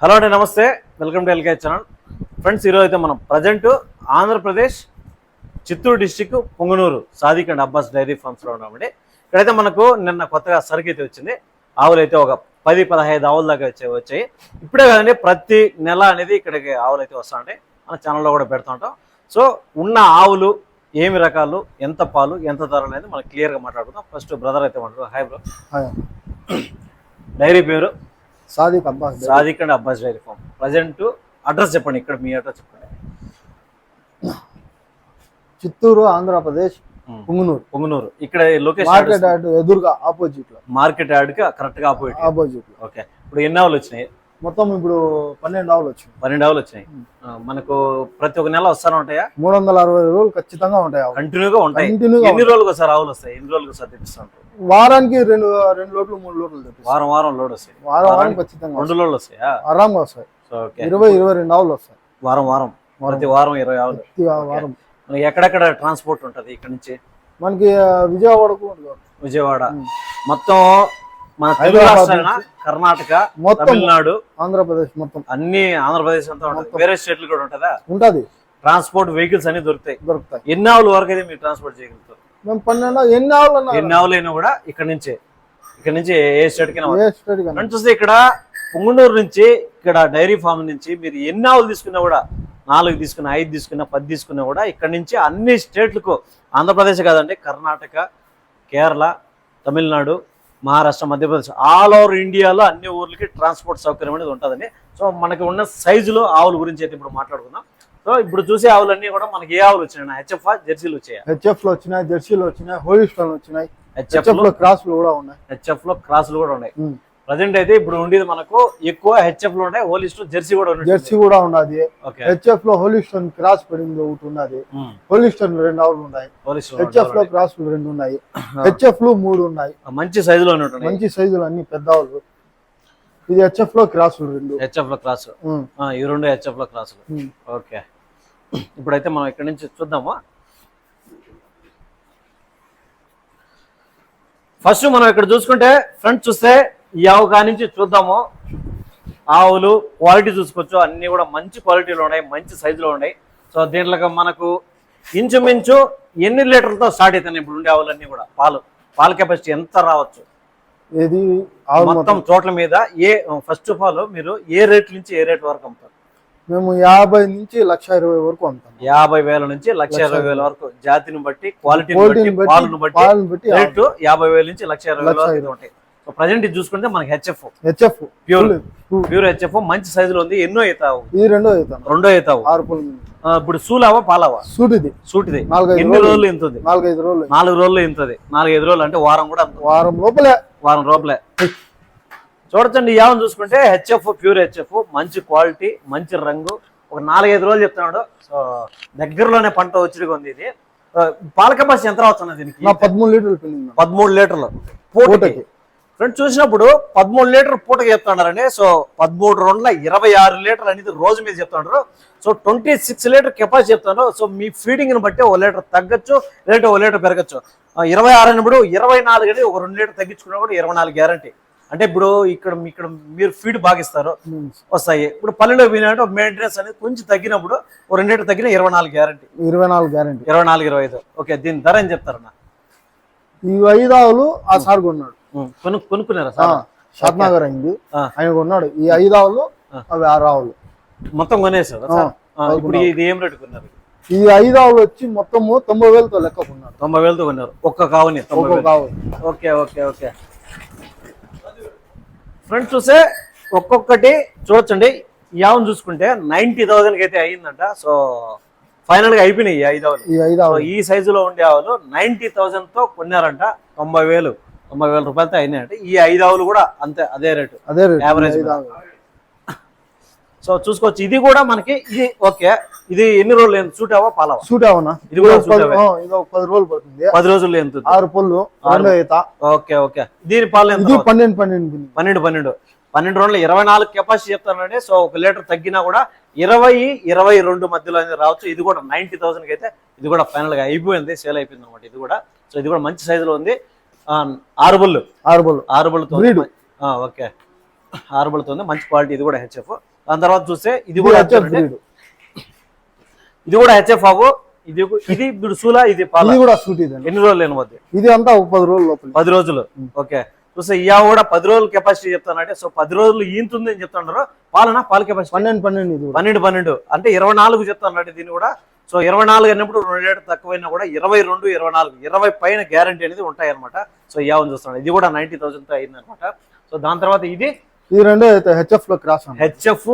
Hello అండి నమస్తే. Welcome to LK channel. Friends ఈరోజు అయితే మనం present Andhra Pradesh Chittoor district Punganur Sadiq and Abbas dairy ఫార్మ్స్లో ఉన్నామండి. ఇక్కడైతే మనకు నిన్న కొత్తగా సరుకు అయితే వచ్చింది. ఆవులు అయితే ఒక పది పదహైదు ఆవుల దాకా వచ్చాయి వచ్చాయి. ఇప్పుడే కదండి ప్రతి నెల అనేది ఇక్కడికి ఆవులు అయితే వస్తూ ఉంటాయి మన ఛానల్లో కూడా పెడుతూ ఉంటాం. సో ఉన్న ఆవులు ఏమి రకాలు ఎంత పాలు ఎంత ధరలు అనేది మనం క్లియర్గా మాట్లాడుకుందాం. ఫస్ట్ బ్రదర్ అయితే మాట్లాడుతాం హాయ్ బ్రో. డైరీ పేరు Sadiq Abbas Sadiq and Abbas dairy farm. Present address చెప్పండి ఇక్కడ మీ అడ్రస్ చెప్పండి. చిత్తూరు ఆంధ్రప్రదేశ్ పుంగునూరు. పొంగునూరు. ఇక్కడ లొకేషన్ మార్కెట్ యార్డ్ ఎదురుగా ఆపోజిట్లో. మార్కెట్ యార్డ్కి కరెక్ట్గా ఆపోజిట్ ఆపోజిట్ ఓకే ఇప్పుడు ఎన్ని ఆవులు వచ్చినాయి? మొత్తం ఇప్పుడు పన్నెండు ఆవులు వచ్చింది పన్నెండు ఆవులు వచ్చినాయి. మనకు ప్రతి ఒక్క నెల వస్తానే ఉంటాయా? మూడు వందల అరవై రోజులు ఖచ్చితంగా ఉంటాయి కంటిన్యూగా ఉంటాయి. ఎన్ని రోజులకు ఒకసారి ఆవులు వస్తాయి? ఎన్ని రోజులకు ఒకసారి తెప్పిస్తూ ఉంటారు? వారానికి రెండు రెండు లోట్లు మూడు లోట్లు తెప్పిస్తాం వారం వారం లోడ్ వస్తాయి. వారం వారం ఖచ్చితంగా రెండు లోడ్లు వస్తాయా. ఆరాంగా వస్తాయి. ఇరవై ఇరవై రెండు ఆవులు వస్తాయి. వారం వారం. ప్రతి వారం ఇరవై ఆవులు. వారం. ఎక్కడెక్కడ ట్రాన్స్పోర్ట్ ఉంటుంది ఇక్కడ నుంచి? మనకి విజయవాడకు. విజయవాడ. మొత్తం మన తెలుగు రాష్ట్రాలైన కర్ణాటక మొత్తం తమిళనాడు ఆంధ్రప్రదేశ్ మొత్తం. అన్ని ఆంధ్రప్రదేశ్ అంతా ఉంటుంది. వేరే స్టేట్లు కూడా ఉంటుందా? ఉంటది. ట్రాన్స్పోర్ట్ వెహికల్స్ అన్ని దొరుకుతాయి. దొరుకుతాయి. ఎన్ని ఆవుల వరకు అయితే మీరు ట్రాన్స్పోర్ట్ చేయగలుగుతారు? మేము పన్నెండు ఎన్ని ఆవులు ఎన్ని ఆవులు అయినా కూడా ఇక్కడ నుంచే. ఇక్కడ నుంచి ఏ స్టేట్ కైనా చూస్తే ఇక్కడ పుంగనూరు నుంచి ఇక్కడ డైరీ ఫామ్ నుంచి మీరు ఎన్ని ఆవులు తీసుకున్నా కూడా నాలుగు తీసుకున్నా ఐదు తీసుకున్నా పది తీసుకున్నా కూడా ఇక్కడ నుంచి అన్ని స్టేట్లకు ఆంధ్రప్రదేశ్ కాదండి కర్ణాటక కేరళ తమిళనాడు మహారాష్ట్ర మధ్యప్రదేశ్. ఆల్ ఓవర్ ఇండియాలో అన్ని ఊర్లకి ట్రాన్స్పోర్ట్ సౌకర్యం అనేది ఉంటుందండి. సో మనకి ఉన్న సైజులో ఆవుల గురించి అయితే ఇప్పుడు మాట్లాడుకుందాం. సో ఇప్పుడు చూసే ఆవులన్నీ కూడా మనకి ఏ ఆవులు వచ్చినాయి హెచ్ఎఫ్ జెర్సీలు వచ్చాయా? హెచ్ఎఫ్లో వచ్చినాయి జెర్సీలు వచ్చినాయి హోలిస్టన్ వచ్చినాయి. హెచ్ఎఫ్లో క్రాస్లు కూడా ఉన్నాయి. హెచ్ఎఫ్లో క్రాసులు కూడా ఉన్నాయి. ప్రజెంట్ అయితే ఇప్పుడు ఉండేది మనకు ఎక్కువ హెచ్ఎఫ్లో ఉంటాయి హోలిస్ట్ జెర్సీ కూడా ఉన్నాయి జెర్సీ కూడా ఉన్నది. హెచ్ఎఫ్లో హోలిస్టన్ క్రాస్ పడింది ఒకటి ఉన్నది. హోలిస్టన్ రెండు ఆవులు ఉన్నాయి. హెచ్ఎఫ్లో క్రాస్ రెండు ఉన్నాయి. హెచ్ఎఫ్లో మూడు ఉన్నాయి. మంచి సైజులో ఉన్నట్టు మంచి సైజులు అన్ని పెద్ద ఆవులు. ఇది హెచ్ఎఫ్లో క్రాస్ రెండు. హెచ్ఎఫ్లో క్రాస్ ఉమ్, ఈ రెండు హెచ్ఎఫ్లో క్రాసులు. ఓకే. ఇప్పుడైతే మనం ఇక్కడ నుంచి చూద్దామా. ఫస్ట్ మనం ఇక్కడ చూసుకుంటే ఫ్రంట్ చూస్తే ఈ ఆవు కానించి చూద్దాము. ఆవులు క్వాలిటీ చూసుకోవచ్చు. అన్ని కూడా మంచి క్వాలిటీలో ఉన్నాయి మంచి సైజులో ఉన్నాయి. సో దీంట్లో మనకు ఇంచుమించు ఎన్ని లీటర్లతో స్టార్ట్ అవుతున్నాయి ఇప్పుడు ఉండే ఆవులన్నీ కూడా? పాలు. పాల కెపాసిటీ ఎంత రావచ్చు? మొత్తం చోట్ల మీద ఏ ఫస్ట్ ఆఫ్ ఆల్ మీరు ఏ రేట్ నుంచి ఏ రేట్ వరకు అమ్ముతారు? మేము యాభై నుంచి లక్ష ఇరవై వరకు అమ్ముతాం. యాభై వేల నుంచి లక్ష ఇరవై వేల వరకు. జాతిని బట్టి క్వాలిటీని క్వాలిటీని బట్టి పాలను బట్టి బట్టి పాలను బట్టి రేటు యాభై. వేల నుంచి లక్ష ఇరవై వేల వరకు ఉంటాయి. సో ప్రజెంట్ ఇది చూసుకుంటే మనకి HF HF pure pure HF మంచి సైజులో ఉంది. ఎన్నో అవుతావు ఇది రెండో అవుతాను రెండో అవుతావు ఆరు ఇప్పుడు సూలావా పాలావా? సూట్ ఇది సూటిది. నాలుగైదు ఎన్ని రోజులు. ఇంతుంది? నాలుగైదు రోజులు నాలుగు రోజులు ఇంతది. నాలుగైదు రోజులు అంటే వారం కూడా వారం లోపలే. వారం రూపాయలే చూడొచ్చండి ఈ ఆవును చూసుకుంటే హెచ్ఎఫ్ ప్యూర్ హెచ్ఎఫ్ మంచి క్వాలిటీ మంచి రంగు. ఒక నాలుగైదు రోజులు చెప్తున్నాడు. సో దగ్గరలోనే పంట వచ్చిడిగా ఉంది ఇది. పాల కెపాసిటీ ఎంత రావచ్చు దీనికి? పదమూడు లీటర్లు పదమూడు లీటర్లు. పూటకి. ఫ్రెండ్స్ చూసినప్పుడు పదమూడు లీటర్ పూటకి చెప్తున్నారండి సో పదమూడు రెండుల ఇరవై ఆరు లీటర్ అనేది రోజు మీద చెప్తున్నారు so twenty six litre capacity చెప్తున్నారు సో మీ ఫీడింగ్ని బట్టి ఒక లీటర్ తగ్గచ్చు లేదంటే ఒక లీటర్ పెరగచ్చు. ఇరవై ఆరు అన్నప్పుడు ఇరవై నాలుగు అనేది ఒక రెండు లీటర్ తగ్గించుకున్నా కూడా ఇరవై నాలుగు గ్యారంటీ. అంటే ఇప్పుడు ఇక్కడ ఇక్కడ మీరు ఫీడ్ బాగా ఇస్తారు. వస్తాయి. ఇప్పుడు పల్లెలో పోయినట్టు మెయింటెనెన్స్ అనేది కొంచెం తగ్గినప్పుడు ఒక రెండు లీటర్ తగ్గిన ఇరవై నాలుగు గ్యారంటీ ఇరవై నాలుగు గ్యారంటీ ఇరవై నాలుగు ఇరవై ఐదు. ఓకే దీని ధర ఏం చెప్తారన్న? ఈ ఐదు ఆవులు ఆ సార్ కొన్నాడు. కొను కొనుక్కున్నారా సార్? షాద్నగర్ అయింది. ఆయన కొన్నాడు. ఈ ఐదు ఆవులు అవి ఆరు ఆవులు. మొత్తం కొనేసారు ఇప్పుడు ఇది ఏం రేటు కొన్నారు? ఈ ఐదు ఆవులు వచ్చి మొత్తము తొంభై వేలతో లెక్క కొన్నాడు. తొంభై వేలతో కొన్నారు. ఒక్క కావుని తొంభై వేలు. Okay okay okay. ఫ్రెండ్స్ చూస్తే ఒక్కొక్కటి చూడొచ్చండి. ఈ ఆవును చూసుకుంటే నైన్టీ థౌసండ్కి అయితే అయ్యిందంట. సో ఫైనల్గా అయిపోయినాయి ఈ ఐదు ఆవులు ఈ ఐదు సో ఆవులు ఈ సైజులో ఉండే ఆవులు నైన్టీ థౌసండ్తో కొన్నారంట. తొంభై వేలు తొంభై వేల రూపాయలతో అయినాయంట. ఈ ఐదు ఆవులు కూడా అంతే అదే రేటు. అదే రేటు ఈ Average ఐదు ఆవులు. సో చూసుకోవచ్చు. ఇది కూడా మనకి ఇది ఓకే. ఇది ఎన్ని రోజులు ఎంత సూటావా పాలవా సూట్ అవనా? ఇది కూడా పది- సూట్ రోజులు పడుతుంది. పది రోజులు ఎంత ఆరు పళ్ళు ఓకే ఓకే. దీని పాలు ఎంత? పన్నెండు పన్నెండు పన్నెండు పన్నెండు. పన్నెండు రోజులు ఇరవై నాలుగు కెపాసిటీ చెప్తానండి. సో ఒక లీటర్ తగ్గినా కూడా ఇరవై ఇరవై రెండు మధ్యలో అనేది రావచ్చు. ఇది కూడా నైన్టీ థౌసండ్కి అయితే ఇది కూడా ఫైనల్గా అయిపోయింది. సేల్ అయిపోయింది అనమాట ఇది కూడా. సో ఇది కూడా మంచి సైజులో ఉంది. ఆరు బుల్లు ఆరు పళ్ళు. ఆరు. ఆ, ఓకే. ఆరుబులతో ఉంది. మంచి క్వాలిటీ ఇది కూడా హెచ్ఎఫ్. దాని తర్వాత చూస్తే ఇది ఇది కూడా ఇది కూడా హెచ్ఎఫ్ అవ్వు ఇది ఇది ఇప్పుడు సూలా ఇది పాల. ఇది కూడా సూట్ ఇదండి ఎన్ని రోజులు లేని మధ్య? ఇది అంతా పది రోజుల లోపల. పది రోజులు. ఓకే. చూస్తే ఇయా కూడా పది రోజులు కెపాసిటీ చెప్తానంటే సో పది రోజులు ఈంతుంది అని చెప్తున్నారు పాలన? పాల కెపాసిటీ పన్నెండు పన్నెండు ఇది పన్నెండు పన్నెండు. అంటే ఇరవై నాలుగు చెప్తానంటే దీన్ని కూడా. సో ఇరవై నాలుగు అన్నప్పుడు రెండు రేటు తక్కువైనా కూడా ఇరవై రెండు ఇరవై నాలుగు ఇరవై పైన గ్యారంటీ అనేది ఉంటాయి అనమాట సో యావని చూస్తున్నాను ఇది కూడా నైన్టీ థౌసండ్తో అయింది అనమాట సో దాని తర్వాత ఇది ఇది రెండు అయితే హెచ్ఎఫ్లో క్రాస్ హెచ్ఎఫ్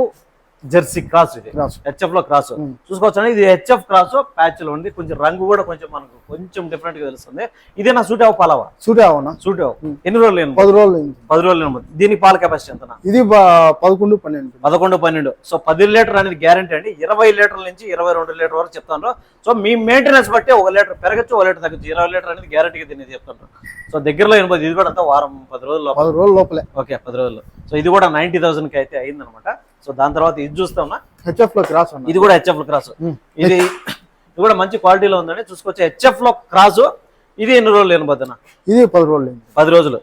జెర్సీ క్రాస్ ఇది. హెచ్ఎఫ్లో క్రాస్. చూసుకోవచ్చు ఇది హెచ్ఎఫ్ క్రాస్ ప్యాచ్లో ఉంది. కొంచెం రంగు కూడా కొంచెం మనకు కొంచెం డిఫరెంట్గా తెలుస్తుంది. ఇదే నా సూట్ అవ్వ పాలవా సూట్ అవనా సూట్ అవ్వ. ఎన్ని రోజులు పది రోజులు పది రోజులు దీని పాల కెపాసిటీ ఎంత ఇది పదకొండు పన్నెండు. పదకొండు పన్నెండు. సో పది లీటర్ అనేది గ్యారంటీ అండి. ఇరవై లీటర్ల నుంచి ఇరవై రెండు లీటర్ వరకు చెప్తాను. సో మీ మెయింటెనెన్స్ బట్టి ఒక లీటర్ పెరగచ్చు ఒక లీటర్ తగ్గచ్చు. ఇరవై లీటర్ అనేది గ్యారంటీగా దీన్ని చెప్తాను. సో దగ్గరలో ఎనభై ఇది కూడా అంతా వారం పది రోజులు లోపల. పది రోజుల లోపలే. ఓకే పది రోజులు. సో ఇది కూడా నైన్టీ థౌసండ్కి అయితే అయిందనమాట. సో దాని తర్వాత ఇది చూస్తామన్నా హెచ్ఎఫ్లో క్రాస్ ఇది కూడా హెచ్ఎఫ్ క్రాస్. ఉమ్. ఇది ఇది కూడా మంచి క్వాలిటీలో ఉందండి. చూసుకోవచ్చు. హెచ్ఎఫ్లో క్రాస్. ఇది ఎన్ని రోజులు లేనిపోతున్నా ఇది పది రోజులు పది రోజులు.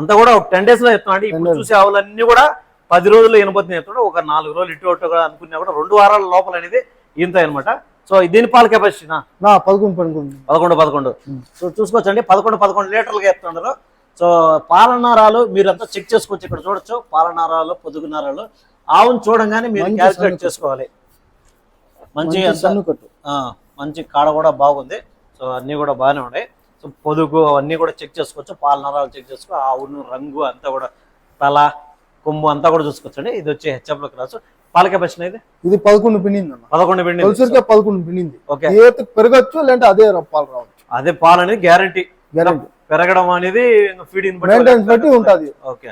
అంతా కూడా ఒక టెన్ డేస్లో చెప్తున్నాడు ఇప్పుడు చూసే ఆవులన్నీ కూడా పది రోజులు ఎనబోతుంది చెప్తున్నాడు ఒక నాలుగు రోజులు ఇటు అటు అనుకున్నా కూడా రెండు వారాల లోపల అనేది ఇంత అనమాట సో దీని పాల కెపాసిటీనా నా? పదకొండు పదకొండు పదకొండు. పదకొండు సో చూసుకోవచ్చండి. పదకొండు పదకొండు లీటర్లుగా చెప్తున్నారు. సో పాలనారాలు మీరంతా చెక్ చేసుకోవచ్చు. ఇక్కడ చూడొచ్చు. పాలనారాలు పొదుగునారాలు ఆవును చూడంగానే మీరు క్యాల్కులేట్ చేసుకోవాలి. మంచి మంచి కాడ కూడా బాగుంది. సో అన్నీ కూడా బాగానే ఉన్నాయి. సో పొదుగు అవన్నీ కూడా చెక్ చేసుకోవచ్చు. పాల నరాలు చెక్ చేసుకో ఆవును రంగు అంతా కూడా తల కొమ్ము అంతా కూడా చూసుకోవచ్చండి. ఇది వచ్చి హెచ్ఎఫ్లో క్రాస్ పాల కెపాసిటీ ఇది? ఇది పదకొండు అన్న. పదకొండు పిండి పదకొండు పిన్నింది ఓకే. పెరగచ్చు లేదంటే అదే రప్పాలు రావచ్చు. అదే పాలు అనేది గ్యారంటీ గ్యారంటీ పెరగడం అనేది ఫీడింగ్ బట్టి ఉంటది. ఓకే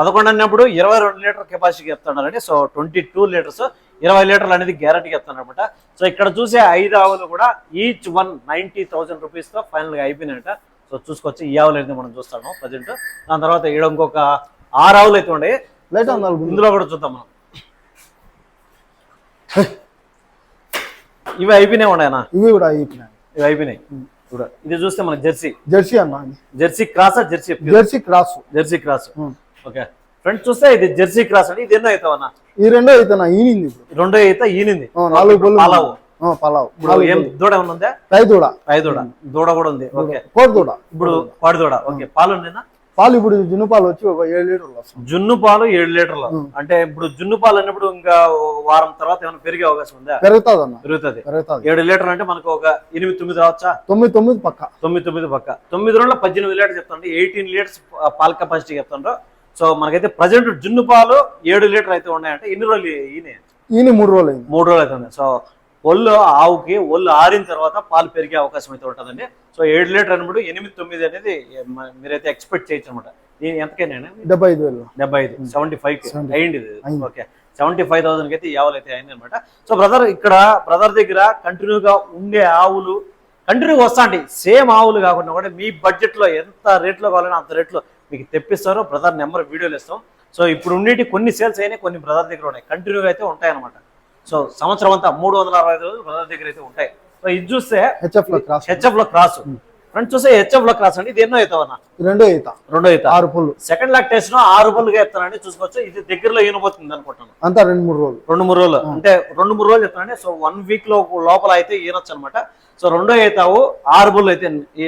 పదకొండు అన్నప్పుడు ఇరవై రెండు లీటర్ కెపాసిటీ చెప్తున్నారండి సో ట్వంటీ టూ లీటర్స్ ఇరవై లీటర్లు అనేది గ్యారంటీ చెప్తాను అనమాట సో ఇక్కడ చూసే ఐదు ఆవులు కూడా ఈచ్ వన్ నైన్టీ థౌసండ్ రూపీస్తో ఫైనల్గా అయిపోయినాయట. సో చూసుకోవచ్చు ఈ ఆవులు అయితే మనం చూస్తాము ప్రజెంట్ దాని తర్వాత ఈడ ఇంకొక ఆరు ఆవులు అయితే నాలుగు ఇందులో కూడా చూద్దాం మనం. ఇవి అయిపోయినాయి ఉన్నాయన్నా ఇవి కూడా అయిపోయినాయి. ఇవి అయిపోయినాయి. ఇది చూస్తే మనకి జెర్సీ. జెర్సీ అన్న. Jersey క్రాసా Jersey Jersey cross. Jersey cross. Okay. Friends చూస్తే ఇది జెర్సీ క్రాస్ అండి. ఇది ఎన్నో అవుతావన్నా ఈ రెండో అయితే నా ఈనింది రెండో అయితే ఈనింది. నాలుగు పళ్ళు పాలావు. పలావ్. ఇప్పుడు ఏం దూడ ఏమన్నా ఉందా? టై దూడ దూడ దూడ కూడా ఉంది. ఓకే. కోడి దూడ ఇప్పుడు పాడి దూడ ఓకే. పాలు ఉండేనా పాలు ఇప్పుడు జున్ను పాలు వచ్చి ఒక ఏడు లీటర్లు జున్ను పాలు ఏడు లీటర్లు. అంటే ఇప్పుడు జున్ను పాలు అన్నప్పుడు ఇంకా వారం తర్వాత ఏమైనా పెరిగే అవకాశం ఉందా? పెరుగుతుంది అన్న. పెరుగుతుంది. పెరుగుతుంది. ఏడు లీటర్ అంటే మనకు ఒక ఎనిమిది తొమ్మిది రావచ్చా? తొమ్మిది తొమ్మిది పక్క. తొమ్మిది తొమ్మిది పక్క. తొమ్మిది రోజుల పద్దెనిమిది లీటర్ చెప్తాండి ఎయిటీన్ లీటర్స్ పాల కెపాసిటీ చెప్తాండ్రు. సో మనకైతే ప్రజెంట్ జున్ను పాలు ఏడు లీటర్ అయితే ఉన్నాయంటే ఎన్ని రోజులు ఈయన? ఈయన మూడు రోజులు అయింది. మూడు రోజులు అవుతుంది సో ఒళ్ళు ఆవుకి ఒళ్ళు ఆరిన తర్వాత పాలు పెరిగే అవకాశం అయితే ఉంటుందండి. సో ఏడు లీటర్ అన్నప్పుడు ఎనిమిది తొమ్మిది అనేది మీరైతే ఎక్స్పెక్ట్ చేయొచ్చు అనమాట దీని ఎంతకైనా? డెబ్బై ఐదు వేలు. డెబ్బై ఐదు సెవెంటీ. ఫైవ్. అయింది. ఓకే. సెవెంటీ ఫైవ్ థౌసండ్కి అయితే ఈ ఆవులు అయితే అయింది అనమాట సో బ్రదర్ ఇక్కడ బ్రదర్ దగ్గర కంటిన్యూగా ఉండే ఆవులు కంటిన్యూగా వస్తాండి సేమ్ ఆవులు కాకుండా కూడా మీ బడ్జెట్లో ఎంత రేట్లో కావాలన్నా అంత రేట్లో మీకు తెప్పిస్తారు బ్రదర్ నెంబర్ వీడియోలు ఇస్తాం. సో ఇప్పుడు ఉండేటి కొన్ని సేల్స్ అయినాయి కొన్ని బ్రదర్ దగ్గర ఉన్నాయి. కంటిన్యూగా అయితే ఉంటాయి అనమాట సో సంవత్సరం అంతా మూడు వందల అరవై ఐదు రోజులు బ్రదర్ దగ్గర అయితే ఉంటాయి. సో ఇది చూస్తే హెచ్ఎఫ్లో క్రాస్ హెచ్ఎఫ్లో క్రాస్ ఫ్రంట్ చూస్తే హెచ్ఎఫ్లో క్రాస్ అండి. ఇది ఎన్నో అవుతావన్నా ఈ రెండో ఈత. రెండో అవుతా ఆరు పుల్లు. సెకండ్ లాక్టేషన్ ఆరు పళ్ళుగా చెప్తానండి చూసుకోవచ్చు. ఇది దగ్గరలో ఈనబోతుంది అనుకుంటాను అంతా రెండు మూడు రోజులు. రెండు మూడు రోజులు. అంటే రెండు మూడు రోజులు చెప్తానండి సో వన్ వీక్లో లోపల అయితే ఈనొచ్చు అనమాట సో రెండో అవుతావు ఆరు బుల్లు అయితే ఈ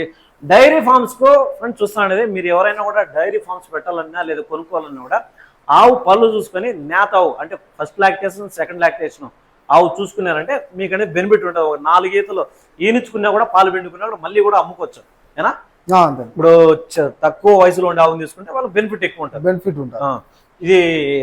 డైరీ ఫార్మ్స్కు ఫ్రెండ్స్ చూస్తానండి మీరు ఎవరైనా కూడా డైరీ ఫార్మ్స్ పెట్టాలన్నా లేదా కొనుక్కోవాలన్నా కూడా ఆవు పళ్ళు చూసుకొని నేత అంటే ఫస్ట్ లాక్టేషన్ సెకండ్ లాక్టేషన్ ఆవు చూసుకున్నారంటే మీకనే బెనిఫిట్ ఉంటుంది. ఒక నాలుగు ఈతలు ఈనించుకున్నా కూడా పాలు పిండుకున్నా కూడా మళ్ళీ కూడా అమ్ముకోవచ్చు. ఏనా? ఇప్పుడు తక్కువ వయసులో ఉండే ఆవును తీసుకుంటే వాళ్ళకి బెనిఫిట్ ఎక్కువ ఉంటుంది. బెనిఫిట్ ఉంటుంది. ఇది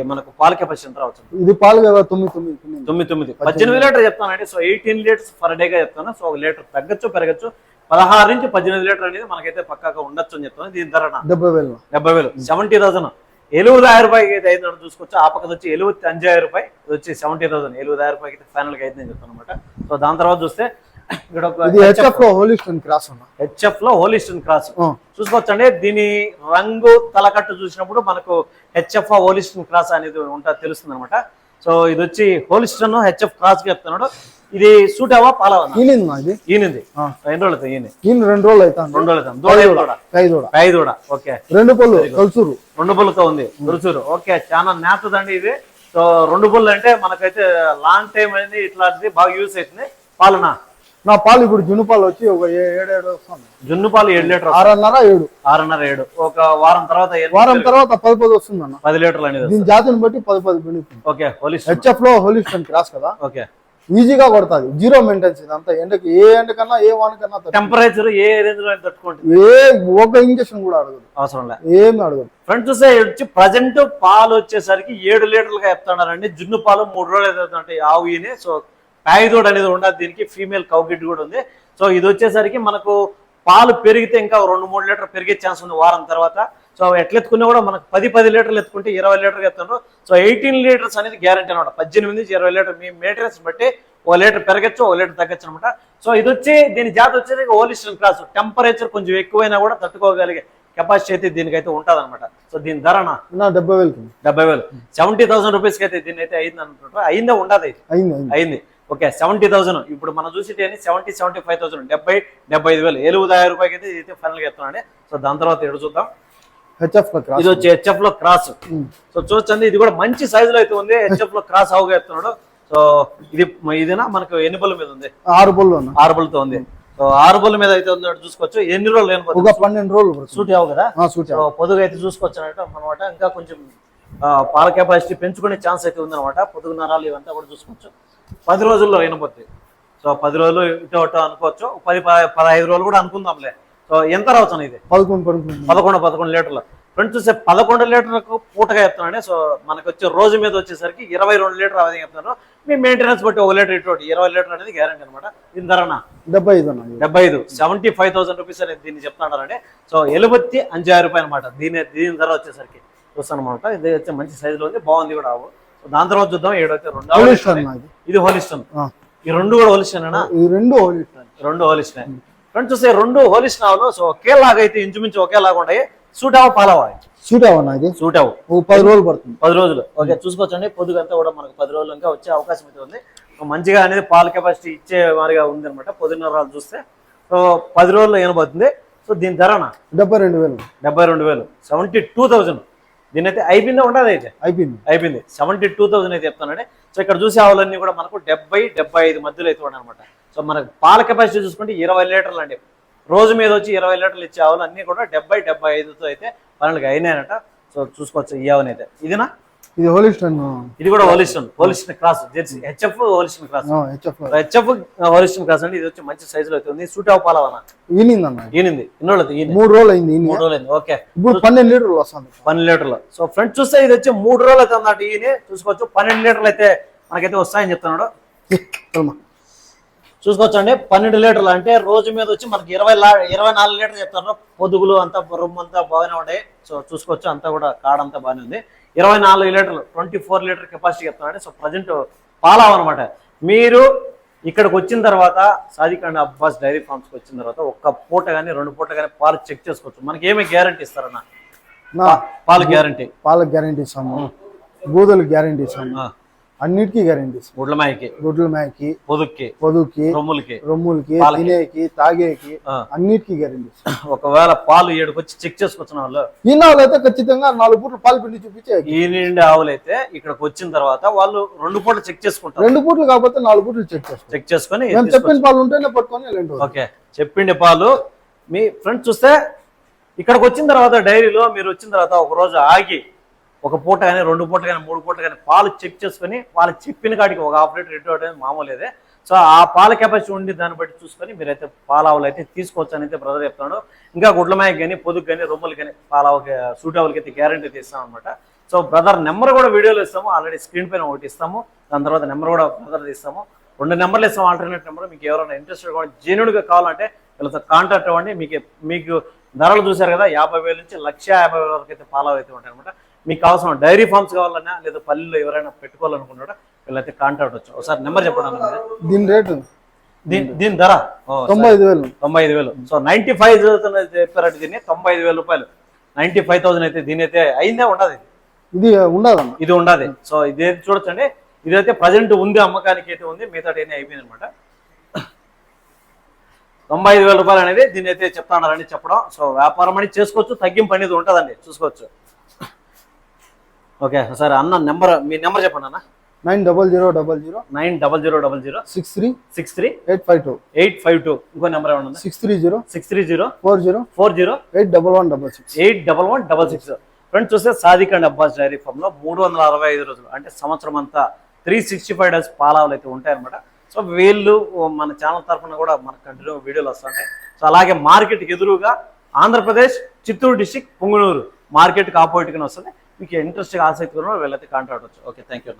మనకు పాల కెపాసిటీ ఎంత రావచ్చు? ఇది పాలు కదా తొమ్మిది తొమ్మిది. తొమ్మిది. తొమ్మిది పద్దెనిమిది. లీటర్ చెప్తానండి సో ఎయిటీన్ లీటర్స్ పర్ డేగా చెప్తాను. సో ఒక లీటర్ తగ్గచ్చు పెరగచ్చు. పదహారు నుంచి పద్దెనిమిది లీటర్ అనేది మనకైతే పక్కాగా ఉండొచ్చు అని చెప్తాను దీని ధర డెబ్బై వేలు. డెబ్బై వేలు. Seventy thousand. ఎలుగుదాయి రూపాయకి అయితే ఐదు చూసుకోవచ్చు. ఆ పక్కన వచ్చి ఎలుగుతి అంజాయి రూపాయి ఇది వచ్చి సెవెంటీ థౌసండ్. ఎలుగుదాయి రూపాయకి అయితే ఫైనల్గా అయితే నేను చెప్తాను అనమాట సో దాని తర్వాత చూస్తే ఇక్కడ హెచ్ఎఫ్లో హోలిస్టన్ క్రాస్ హెచ్ఎఫ్లో హోలిస్టన్ క్రాస్ ఆ, చూసుకోవచ్చండి. దీని రంగు తలకట్టు చూసినప్పుడు మనకు హెచ్ఎఫ్ హోలిస్టన్ క్రాస్ అనేది ఉంటుంది తెలుస్తుంది అనమాట సో ఇది వచ్చి హోలిస్టన్ హెచ్ఎఫ్ క్రాస్ చెప్తున్నాడు. ఇది సూట్ అవ్వా పాలవా ఈనింది ఇది? ఈనింది. ఎన్ని రోజులు ఈయన రెండు రోజులు అవుతాను రెండు రోజులు అవుతుంది. దూడ ఏం దూడ? ఐదు కూడా ఐదు దూడ ఓకే. రెండు పళ్ళు కలుసురు రెండు బుల్లతో ఉంది తురుచూరు ఓకే చాలా నేతదండి ఇది. సో రెండు బుల్లు అంటే మనకైతే లాంగ్ టైం అనేది ఇట్లాంటిది బాగా యూస్ అవుతుంది. పాలన? నా పాలు ఇప్పుడు జున్ను పాలు వచ్చి ఒక ఏడు ఏడు వస్తుంది. జున్ను పాలు ఏడు లీటర్ ఆరున్నర ఏడు. ఆరున్నర ఏడు. ఒక వారం తర్వాత వారం? తర్వాత పది పది వస్తుంది అన్న. పది లీటర్లు అనేది దీని జాతిని బట్టి పది పది పెరుగుతుంది ఓకే పోలీస్ హెచ్ఎఫ్లో హోలిస్టన్ క్రాస్ కదా? ఓకే. ఈజీగా కొడుతుంది. జీరో మెయింటెన్స్ ఇదంతా ఎండకి ఏ ఎండకన్నా ఏ వానకన్నా. టెంపరేచర్ ఏ రేంజ్లో తట్టుకుంటుంది. ఏ ఒక ఇంజక్షన్ కూడా అడగదు. అవసరం లే. ఏమి అడగదు. ఫ్రంట్ చూస్తే వచ్చి ప్రజెంట్ పాలు వచ్చేసరికి ఏడు లీటర్లుగా చెప్తున్నారండి. జున్ను పాలు మూడు రోజులు అవుతుంటే ఆవు సో ప్యాయిదోడ్ అనేది ఉండదు దీనికి ఫీమేల్ కౌగిడ్ కూడా ఉంది. సో ఇది వచ్చేసరికి మనకు పాలు పెరిగితే ఇంకా రెండు మూడు లీటర్ పెరిగే ఛాన్స్ ఉంది వారం తర్వాత. సో ఎట్లెత్తుకున్నా కూడా మనకు పది పది లీటర్లు ఎత్తుకుంటే ఇరవై లీటర్లు ఎత్తున్నారు. సో ఎయిటీన్ లీటర్స్ అనేది గ్యారంటీ అనమాట. పద్దెనిమిది నుంచి ఇరవై లీటర్ మీ మెయింటెనెన్స్ బట్టి ఓ లీటర్ పెరగచ్చు ఓ లీటర్ తగ్గచ్చు అనమాట. సో ఇది వచ్చి దీని జాతి వచ్చేది ఓలిస్టన్ క్లాస్ టెంపరేచర్ కొంచెం ఎక్కువైనా కూడా తట్టుకోగలిగే కెపాసిటీ అయితే దీనికైతే ఉంటుంది అనమాట సో దీని ధరన నా డెబ్బై వేలకి డెబ్బై వేలు. సెవెంటీ థౌసండ్ రూపీస్కి అయితే దీని అయితే అయింది అనుకుంటారు అయిందే ఉండదు అయింది. అయింది. ఓకే సెవెంటీ థౌసండ్ ఇప్పుడు మనం చూసి సెవెంటీ సెవెంటీ ఫైవ్ థౌసండ్ డెబ్బై డెబ్బై ఐదు వేలు. ఎలుగు దాయ రూపాయకి అయితే ఇది ఫైనల్గా ఎత్తున్నాండి సో దాని తర్వాత ఎడు చూద్దాం. హెచ్ఎఫ్లో క్రాస్ ఇది వచ్చి హెచ్ఎఫ్లో క్రాస్ సో చూడండి ఇది కూడా మంచి సైజులో అయితే ఉంది. హెచ్ఎఫ్లో క్రాస్ అవుగా ఎత్తున్నాడు సో ఇది ఇదినా? మనకు ఎన్ని బల్ల మీద ఉంది? ఆరు అన్న ఆరు బల్లతో ఉంది. సో ఆరు బల్ల మీద అయితే ఉంది చూసుకోవచ్చు. ఎన్ని రోజులు లేని పన్నెండు రోజులు. సూట్ అవ్వు కదా? పొదుగు అయితే చూసుకోవచ్చు అనమాట అనమాట ఇంకా కొంచెం పాల కెపాసిటీ పెంచుకునే ఛాన్స్ అయితే ఉందన్నమాట. పొదుగు నరాలు ఇవంతా కూడా చూసుకోవచ్చు. పది రోజుల్లో అయినపోతుంది సో పది రోజులు ఇటు అటు అనుకోవచ్చు. పది పదహైదు రోజులు కూడా అనుకుందాంలే. సో ఎంత రావచ్చు ఇది పదకొండు పడుతుంది పదకొండు పదకొండు లీటర్లు. ఫ్రెండ్స్ చూస్తే పదకొండు లీటర్లకు పూటగా చెప్తున్నాను సో మనకు వచ్చే రోజు మీద వచ్చేసరికి ఇరవై రెండు లీటర్ అవధి చెప్తున్నారు. మీ మెయింటెనెన్స్ బట్టి ఒక లీటర్ ఇటు ఇరవై లీటర్ అనేది గ్యారంటీ అనమాట దీని ధరనా? డెబ్బై ఐదు. డెబ్బై ఐదు. సెవెంటీ ఫైవ్ థౌసండ్ రూపీస్ అనేది దీన్ని చెప్తున్నారండి. సో ఎలుబత్తి అంజాయి రూపాయలు అనమాట దీని దీని ధర వచ్చేసరికి చూస్తాను అనమాట ఇది వచ్చే మంచి సైజులో ఉంది. బాగుంది కూడా. ఆవు దాని తర్వాత చూద్దాం. ఏడైతే రెండు ఇది హోలిస్టన్ ఈ రెండు కూడా హోలిస్టన్ ఈ రెండు హోలిస్టన్ రెండు హోలిస్టన్ ఫ్రెండ్స్ చూస్తే రెండు హోలిస్టన్ ఆవులు సో ఒకేలాగా అయితే ఇంచుమించు ఒకేలాగా ఉన్నాయి సూట్ అవ పాలవా సూట్ అవన్న ఇది? సూట్ అవు ఒక పది రోజులు పడుతుంది. పది రోజులు. ఓకే చూసుకోవచ్చండి. పొద్దుగంతా కూడా మనకు పది రోజులు ఇంకా వచ్చే అవకాశం అయితే ఉంది. మంచిగా అనేది పాల కెపాసిటీ ఇచ్చే మాదిరిగా ఉంది అనమాట పొద్దున్నరాలు చూస్తే. సో పది రోజుల్లో ఏనబోతుంది సో దీని ధరనా డెబ్బై రెండు వేలు. డెబ్బై రెండు వేలు. Seventy two thousand. దీని అయితే అయిపోయిందా? ఉండదు అయితే? అయిపోయింది. అయిపోయింది. సెవెంటీ టూ థౌసండ్ అయితే చెప్తానండి సో ఇక్కడ చూసే ఆవులన్నీ కూడా మనకు డెబ్బై డెబ్బై ఐదు మధ్యలో అయితే అనమాట సో మనకు పాల కెపాసిటీ చూసుకుంటే ఇరవై లీటర్లు అండి. రోజు మీద వచ్చి ఇరవై లీటర్లు ఇచ్చే ఆవులు అన్నీ కూడా డెబ్బై డెబ్బై ఐదుతో అయితే పనులకు అయినాయనట సో చూసుకోవచ్చు ఈ ఆవుని అయితే ఇదినా? ఇది హోలిస్టన్ ఇది కూడా Holstein Holstein cross Jersey. HF Holstein cross HF HF Holstein cross అండి ఇది వచ్చి మంచి సైజులో అయితే ఉంది. సూట్ ఆవు పాలవన? ఈనింది అన్న. ఈనింది. ఇన్ని రోజులు మూడు రోజులు అయింది మూడు రోజులు ఓకే. ఇప్పుడు పన్నెండు లీటర్లు వస్తుంది. పన్నెండు లీటర్లు. సో ఫ్రంట్ చూస్తే ఇది వచ్చి మూడు రోజులు అయితే అన్నట్టు ఈయన చూసుకోవచ్చు. పన్నెండు లీటర్లు అయితే మనకైతే వస్తాయని చెప్తున్నాడు. చలమా. చూసుకోవచ్చండి. పన్నెండు లీటర్లు అంటే రోజు మీద వచ్చి మనకి ఇరవై లా ఇరవై నాలుగు లీటర్లు చెప్తారు పొదుగులు అంతా రొమ్ము అంతా బాగానే ఉన్నాయి సో చూసుకోవచ్చు. అంతా కూడా కాడ అంతా బాగానే ఉంది. ఇరవై నాలుగు లీటర్లు ట్వంటీ ఫోర్ లీటర్ కెపాసిటీ చెప్తున్నాడు. సో ప్రజెంట్ పాలావ్ అనమాట మీరు ఇక్కడికి వచ్చిన తర్వాత సాదికండ అబ్బాస్ డైరీ ఫార్మ్స్కి వచ్చిన తర్వాత ఒక్క పూట కానీ రెండు పూట కానీ పాలు చెక్ చేసుకోవచ్చు. మనకి ఏమి గ్యారంటీ ఇస్తారన్న? పాలు గ్యారంటీ. పాలకు గ్యారంటీ ఇస్తాము. బూదలు గ్యారంటీ ఇస్తాము. అన్నిటికీ గ్యారంటీ ఇస్తాము గుడ్లమాయికి గుడ్ల మేకి పొదుక్కి. పొదుకి రొమ్ములకి. రొమ్ములకి. తినేకి తాగేకి. అన్నిటికీ గ్యారంటీ ఒకవేళ పాలు ఏడుకు వచ్చి చెక్ చేసుకొచ్చిన వాళ్ళు. ఈ అయితే ఖచ్చితంగా నాలుగు పూట్లు పాలు పిండి చూపించే ఈ నిండి ఆవులు అయితే ఇక్కడికి వచ్చిన తర్వాత వాళ్ళు రెండు పూటలు చెక్ చేసుకుంటారు. రెండు పూట్లు కాకపోతే నాలుగు పూట్లు చెక్ చేస్తాం చెక్ చేసుకొని చెప్పిన పాలు ఉంటేనే పట్టుకొని ఓకే. చెప్పిండి పాలు మీ ఫ్రెండ్స్ చూస్తే ఇక్కడికి వచ్చిన తర్వాత డైరీలో మీరు వచ్చిన తర్వాత ఒక రోజు ఆగి ఒక పూట కానీ రెండు పూట కానీ మూడు పూట కానీ పాలు చెక్ చేసుకొని వాళ్ళు చెప్పిన కాడికి ఒక ఆపరేటర్ లీటర్ అనేది మామూలేదే సో ఆ పాల కెపాసిటీ ఉండి దాన్ని బట్టి చూసుకొని మీరైతే పాలావులు అయితే తీసుకోవచ్చు అని అయితే బ్రదర్ చెప్తున్నాడు. ఇంకా గుడ్లమాయకి కానీ పొదుగు కానీ రొమ్మలు కానీ పాలావుకి సూటావులకి అయితే గ్యారంటీ తీస్తాం అనమాట సో బ్రదర్ నెంబర్ కూడా వీడియోలో ఇస్తాము. ఆల్రెడీ స్క్రీన్ పైన ఒకటి ఇస్తాము. దాని తర్వాత నెంబర్ కూడా బ్రదర్ ఇస్తాము. రెండు నెంబర్లు ఇస్తాం ఆల్టర్నేట్ నెంబర్. మీకు ఎవరైనా ఇంట్రెస్టెడ్ కూడా జెన్యున్గా కావాలంటే వీళ్ళతో కాంటాక్ట్ అవ్వండి. మీకు మీకు ధరలు చూశారు కదా యాభై వేల నుంచి లక్ష యాభై వేల వరకు అయితే పాలావు అయితే ఉంటాయి అనమాట మీకు అవసరం డైరీ ఫార్మ్స్ కావాలన్నా లేదా పల్లెల్లో ఎవరైనా పెట్టుకోవాలనుకుంటారా వీళ్ళైతే కాంటాక్ట్ వచ్చు ఒకసారి నెంబర్ చెప్పండి. దీని రేటు? దీని దీని ధర? తొంభై ఐదు వేలు. తొంభై ఐదు వేలు. సో నైన్టీ ఫైవ్ చెప్పారంటే దీన్ని తొంభై ఐదు వేల రూపాయలు. నైన్టీ ఫైవ్ థౌసండ్ అయితే దీని అయితే అయిందే ఉండదు ఇది? ఉండదన్న. ఇది ఉండదు. సో ఇది చూడొచ్చండి. ఇదైతే ప్రజెంట్ ఉంది అమ్మకానికి అయితే ఉంది మిగతా అయిపోయింది అనమాట తొంభై ఐదు వేల రూపాయలు అనేది దీన్ని అయితే చెప్తాన్నారని చెప్పడం. సో వ్యాపారం అనేది చేసుకోవచ్చు తగ్గింపు అనేది ఉంటుందండి చూసుకోవచ్చు. ఓకే సరే అన్న నెంబర్ మీ నెంబర్ చెప్పండి అన్న. Nine double zero double zero nine double zero double zero six three six three eight five two eight five two. ఇంకో నెంబర్ ఏమన్నా six three zero six three zero four zero four zero eight double one double six. Eight double one double six. Friends చూస్తే Sadiq and Abbas dairy ఫామ్లో మూడు వందల అరవై ఐదు రోజులు అంటే సంవత్సరం అంతా త్రీ సిక్స్టీ ఫైవ్ డేస్ పాలావులు అయితే ఉంటాయన్నమాట. సో వీళ్ళు మన ఛానల్ తరఫున కూడా మనకు కంటిన్యూ వీడియోలు వస్తుంటాయి సో అలాగే మార్కెట్కి ఎదురుగా ఆంధ్రప్రదేశ్ చిత్తూరు డిస్టిక్ పుంగనూరు మార్కెట్కి ఆపోజిట్గానే వస్తుంది. మీకు ఇంట్రెస్ట్ ఆసక్తి కూడా వీళ్ళైతే కాంటాక్ట్ అవ్వచ్చు. Okay thank you